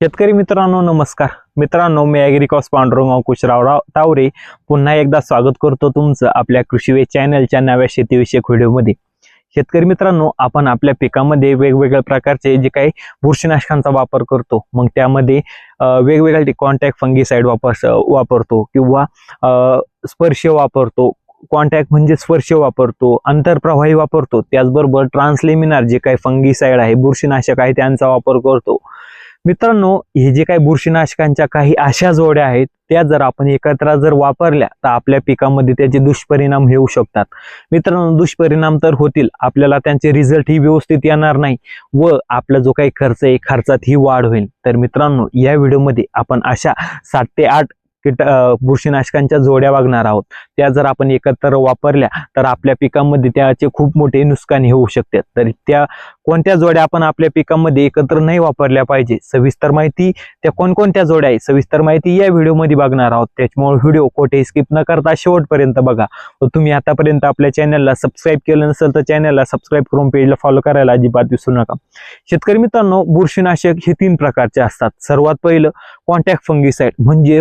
शेतकरी मित्रांनो नमस्कार. मित्रांनो मी ॲग्रिकॉस पांडुरंगाव कुशरावराव तावरे. पुन्हा एकदा स्वागत करतो तुमचं आपल्या कृषीवे चॅनलच्या नव्या शेतीविषयक व्हिडिओमध्ये शेतकरी मित्रांनो आपण आपल्या पिकामध्ये वेगवेगळ्या प्रकारचे जे काही बुरशीनाशकांचा वापर करतो मग त्यामध्ये वेगवेगळ्या कॉन्टॅक्ट फंगीसाईड वापर वापरतो किंवा स्पर्श वापरतो. कॉन्टॅक्ट म्हणजे स्पर्श वापरतो आंतरप्रवाही वापरतो. त्याचबरोबर ट्रान्सलेमिनार जे काही फंगीसाईड आहे बुरशीनाशक आहे त्यांचा वापर करतो. मित्रांनो हे जे काही बुरशीनाशकांच्या काही अशा जोड्या आहेत त्या जर आपण एकत्र जर वापरल्या तर आपल्या पिकामध्ये त्याचे दुष्परिणाम होऊ शकतात. मित्रांनो दुष्परिणाम तर होतील. आपल्याला त्यांचे रिझल्ट ही व्यवस्थित येणार नाही व आपला जो काही खर्च आहे खर्चात ही वाढ होईल. तर मित्रांनो या व्हिडिओमध्ये आपण अशा सात ते आठ कीट बुरशीनाशकांच्या जोड्या बघणार आहोत. त्या जर आपण एकत्र वापरल्या तर आपल्या पिकामध्ये त्याचे खूप मोठे नुकसान होऊ शकते. तर त्या कोणत्या जोड्या आपण आपल्या पिकामध्ये एकत्र नाही वापरल्या पाहिजे सविस्तर माहिती त्या कोणकोणत्या जोड्या आहे सविस्तर माहिती या व्हिडिओमध्ये बघणार आहोत. त्याच्यामुळे व्हिडिओ कोठे स्किप न करता शेवटपर्यंत बघा. तुम्ही आतापर्यंत आपल्या चॅनलला सबस्क्राईब केलं नसेल तर चॅनलला सबस्क्राईब करून पेजला फॉलो करायला अजिबात विसरू नका. शेतकरी मित्रांनो बुरशीनाशक हे तीन प्रकारचे असतात. सर्वात पहिलं कॉन्टॅक्ट फंगीसाईड म्हणजे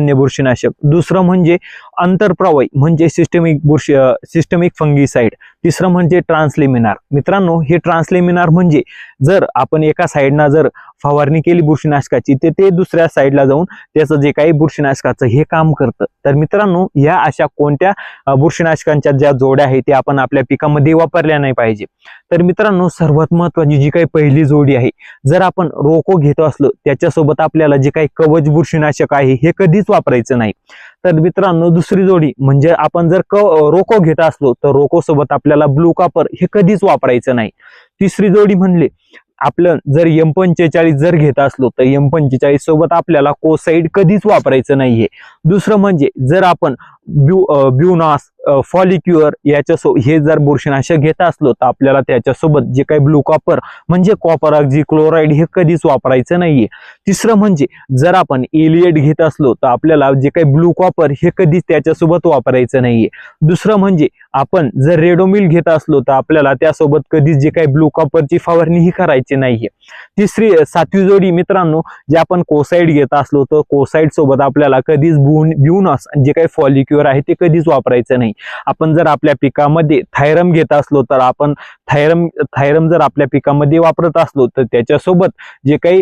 पर्शजन्य बुरशीनाशक. दुसरं म्हणजे आंतरप्रवाही म्हणजे सिस्टमिक बुरशी सिस्टमिक फंगीसाईड तिसरं म्हणजे ट्रान्सलेमिनार मित्रांनो हे ट्रान्सलेमिनार म्हणजे जर आपण एका साईडना जर फवारणी केली बुरशीनाशकाची ते ते दुसऱ्या साईडला जाऊन त्याचं जे काही बुरशीनाशकाचं हे काम करतं. तर मित्रांनो या अशा कोणत्या बुरशीनाशकांच्या ज्या जोड्या आहेत त्या आपण आपल्या पिकामध्ये वापरल्या नाही पाहिजे. तर मित्रांनो सर्वात महत्वाची जी काही पहिली जोडी आहे जर आपण रोको घेतो असलो त्याच्यासोबत आपल्याला जे काही कवच बुरशीनाशक आहे हे कधीच वापरायचं नाही. तर मित्रांनो दुसरी जोडी म्हणजे आपण जर क रोको घेत असलो तर रोको सोबत आपल्याला ब्लू कापर हे कधीच वापरायचं नाही. तिसरी जोडी म्हणले आपलं जर एम पंचेचाळीस जर घेत असलो तर एम पंचेचाळीस सोबत आपल्याला कोसाईड कधीच वापरायचं नाहीये. दुसरं म्हणजे जर आपण ब्यू ब्युनास फॉलिक्युअर याच्या सो हे जर बुरशीनाशक घेत असलो तर आपल्याला त्याच्यासोबत जे काही ब्लू कॉपर म्हणजे कॉपर अगदी क्लोराईड हे कधीच वापरायचं नाहीये. तिसरं म्हणजे जर आपण एलिएट घेत असलो तर आपल्याला जे काही ब्लू कॉपर हे कधीच त्याच्यासोबत वापरायचं नाहीये. दुसरं म्हणजे आपण जर रेडोमिल घेत असलो तर आपल्याला त्यासोबत कधीच जे काही ब्लू कॉपरची फवारणी ही करायची नाहीये. तिसरी सातवी जोडी मित्रांनो जे आपण कोसाईड घेत असलो तर कोसाईड सोबत आपल्याला कधीच बुन ब्युनस जे काही फॉलिक्युअर आहे ते कधीच वापरायचं नाही. आपण जर आपल्या पिकामध्ये थायरम घेत असलो तर आपण थायरम थायरम जर आपल्या पिकामध्ये वापरत असलो तर त्याच्यासोबत जे काही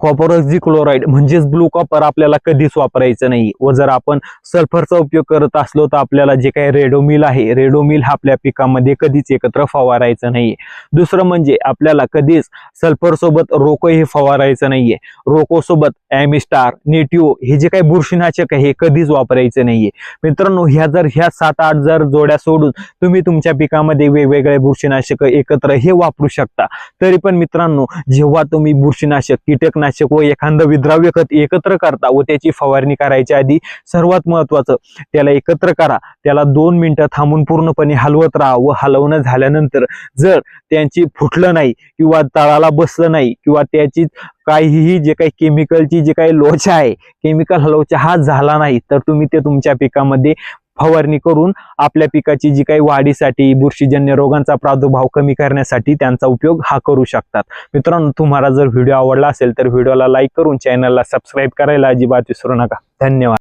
कॉपरस क्लोराईड म्हणजेच ब्लू कॉपर आपल्याला कधीच वापरायचं नाही. व जर आपण सल्फरचा उपयोग करत असलो तर आपल्याला जे काही रेडोमिल आहे रेडोमिल हा आपल्या पिकामध्ये कधीच एकत्र फवारायचं नाहीये. दुसरं म्हणजे आपल्याला कधीच सल्फर सोबत रोको हे फवारायचं नाहीये. रोको सोबत ॲमिस्टार नेटिओ हे जे काही बुरशीनाशक आहे हे कधीच वापरायचं नाहीये. मित्रांनो ह्या जर ह्या सात आठ जर जोड्या सोडून तुम्ही तुमच्या पिकामध्ये वेगवेगळे बुरशीनाशक एकत्र हे वापरू शकता. तरी पण मित्रांनो जेव्हा तुम्ही बुरशीनाशक कीटकनाशक कीटकनाशक व एखादं विद्राव्य खत एकत्र करता व त्याची फवारणी करायच्या आधी सर्वात महत्वाचं त्याला एकत्र करा. त्याला दोन मिनिटं थांबून पूर्णपणे हलवत राहा व हलवणं झाल्यानंतर जर त्यांची फुटलं नाही किंवा तळाला बसलं नाही किंवा त्याची काहीही जे काही केमिकलची जे काही लोचा आहे केमिकल हलवचा हा झाला नाही तर तुम्ही ते तुमच्या पिकामध्ये फवारणी करून आपल्या पिकाची जी काही वाढीसाठी बुरशीजन्य रोगांचा प्रादुर्भाव कमी करण्यासाठी त्यांचा उपयोग हा करू शकतात. मित्रांनो तुम्हाला जर व्हिडिओ आवडला असेल तर व्हिडिओला लाईक करून चॅनलला सबस्क्राईब करायला अजिबात विसरू नका. धन्यवाद.